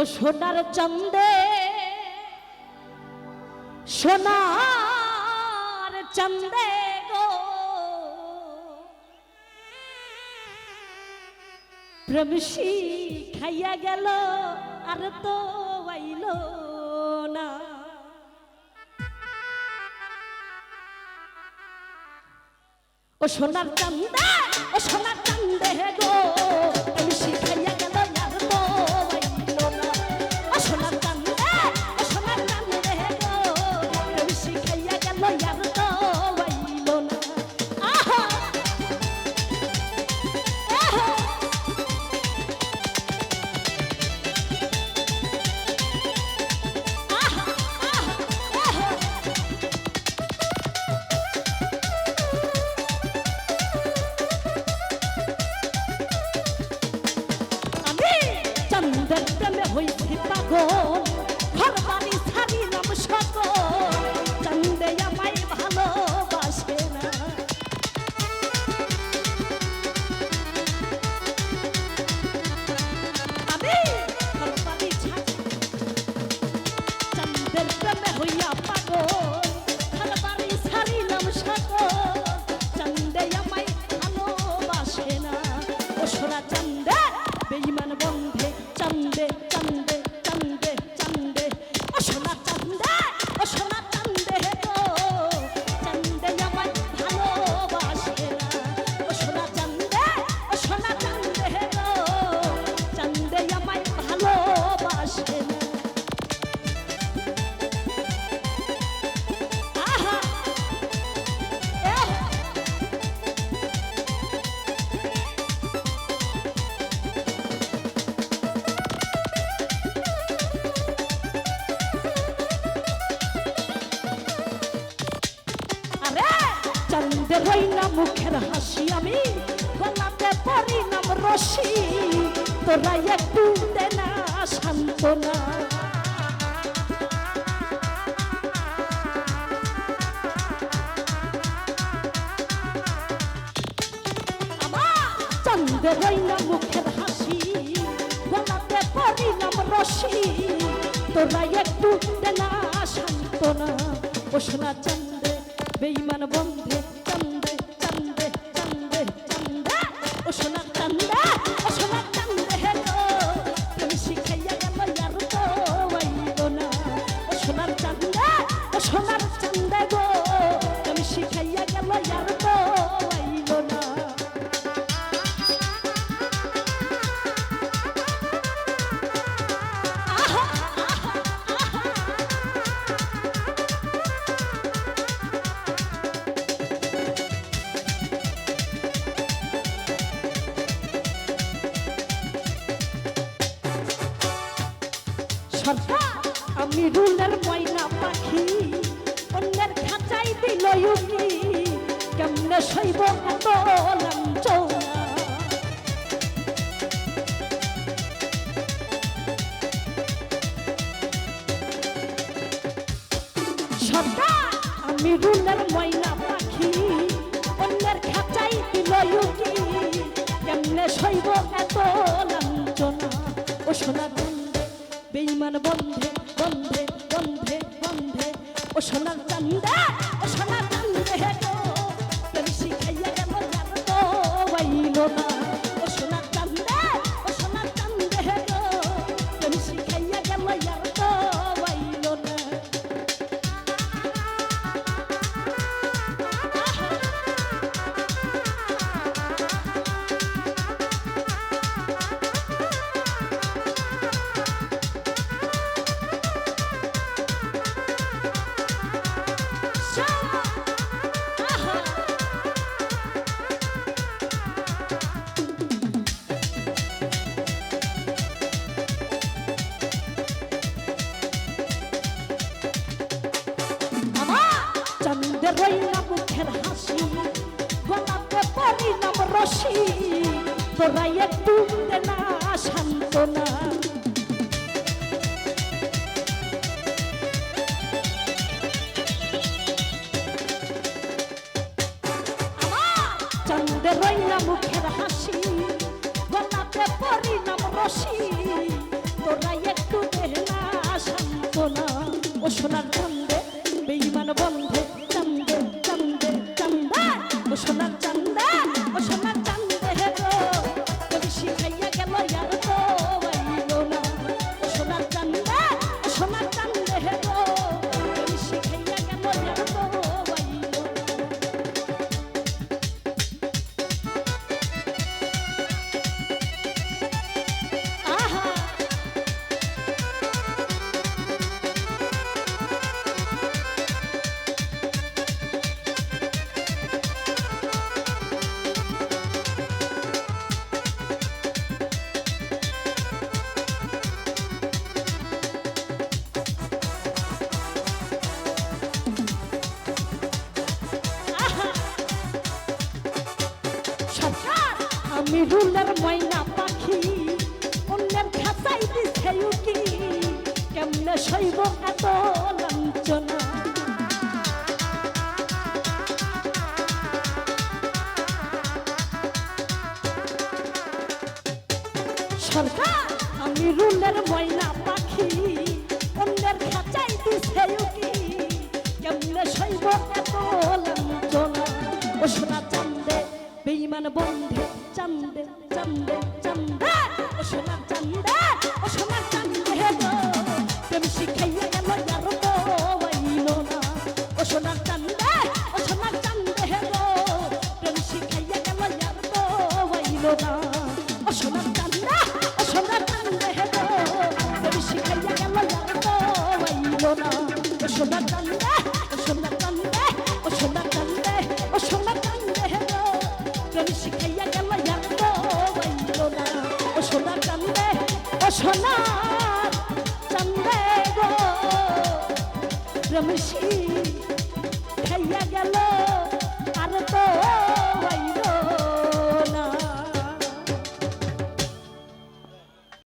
ও সোনার চন্দে সোনার চন্দে গো। প্রমসি খাইয়া গেল, আর তো আইল না। ও সোনার চন্দে, ও সোনার চন্দে গো। দেখতে হইছি পাগল হই না মুখের হাসি আমি, গলাতে পারি নাম রসি তোরা একটু দেনা সান্ত্বনা। চন্দে হই না মুখের হাসি, গলাতে পারি নাম রসি তোরা একটু দেনা সান্ত্বনা। ও সোনা চন্দে, বেইমান বন্ধে সরকার আমি রুলের ময়না পাখি অন্যের খাঁচাই দিল কেমনে সইব এত লাঞ্চ? রসি তোরা একটু না শান্ত না। চন্দ্র মুখের হাসি আমি রুলের ময়না পাখি, অন্যের খাঁচাই দিছে উকি। কেমনে সইব এত লাঞ্ছনা? সরকার, আমি রুলের ময়না পাখি, অন্যের খাঁচাই দিছে উকি। কেমনে সইব এত লাঞ্ছনা? ও সোনা চান্দে বেইমান বন্ধে চান্দে চান্দে চান্দে। ও সোনা চান্দে, ও সোনা চান্দে হে গো। প্রেম শিখাইয়া গেল আর তো আইল না। ও সোনা গো খাইয়া গেল